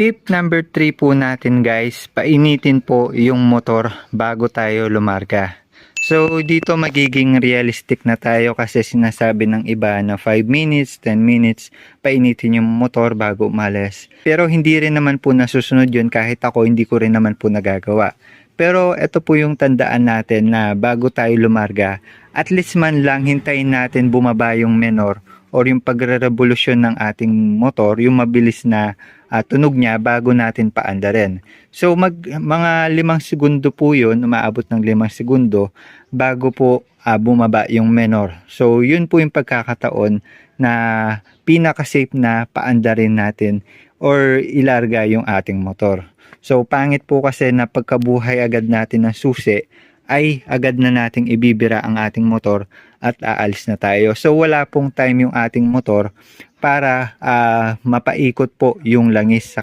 Tip number 3 po natin guys, painitin po yung motor bago tayo lumarga. So dito magiging realistic na tayo kasi sinasabi ng iba na 5 minutes, 10 minutes, painitin yung motor bago umalis. Pero hindi rin naman po nasusunod yun kahit ako hindi ko rin naman po nagagawa. Pero ito po yung tandaan natin na bago tayo lumarga, at least man lang hintayin natin bumaba yung menor or yung pagre-revolusyon ng ating motor, yung mabilis na ah, tunog niya bago natin paandarin. So mag, mga limang segundo po yun, umaabot ng limang segundo bago po ah, bumaba yung menor. So yun po yung pagkakataon na pinaka-safe na paandarin natin or ilarga yung ating motor. So pangit po kasi na pagkabuhay agad natin ng susi ay agad na nating ibibira ang ating motor at aalis na tayo. So wala pong time yung ating motor para ah, mapaikot po yung langis sa